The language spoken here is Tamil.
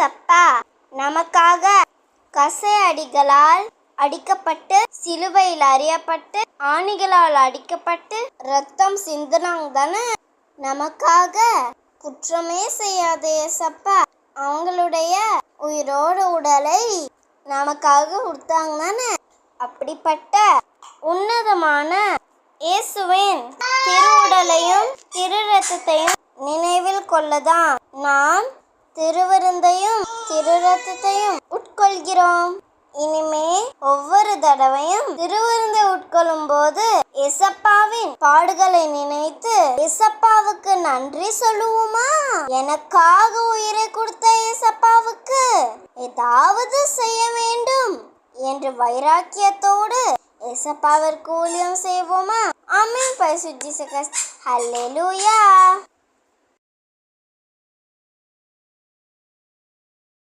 ஏசப்பா நமக்காக கசை அடிகளால் அடிக்கப்பட்டு சிலுவையில் அறியப்பட்டு ஆணிகளால் அடிக்கப்பட்டு ரத்தம் சிந்தினாங்க தானே நமக்காக குற்றமே செய்யாத ஏசப்பா அவங்களுடைய உயிரோட உடலை நமக்காக கொடுத்தாங்க தானே அப்படிப்பட்ட உன்னதமான இயேசுவின் திருவுடலையும் திரு ரத்தத்தையும் நினைவில் கொள்ளதான் நாம் திருவிருந்தையும் இரு ரத்தத்தையும் உட்கொள்கிறோம். இனிமே ஒவ்வொரு தடவையும் திருவிருந்தை உட்கொள்ளும் போது எசப்பாவின் பாடுகளை நினைத்து எசப்பாவுக்கு நன்றி சொல்லுவோமா? எனக்காக உயிரை கொடுத்த எசப்பாவுக்கு ஏதாவது செய்ய வேண்டும் என்று வைராக்கியத்தோடு எசப்பாவிற்கு ஊழியம் செய்வோமா? ஆமென். பரிசுத்த சகஸ் ஹல்லேலூயா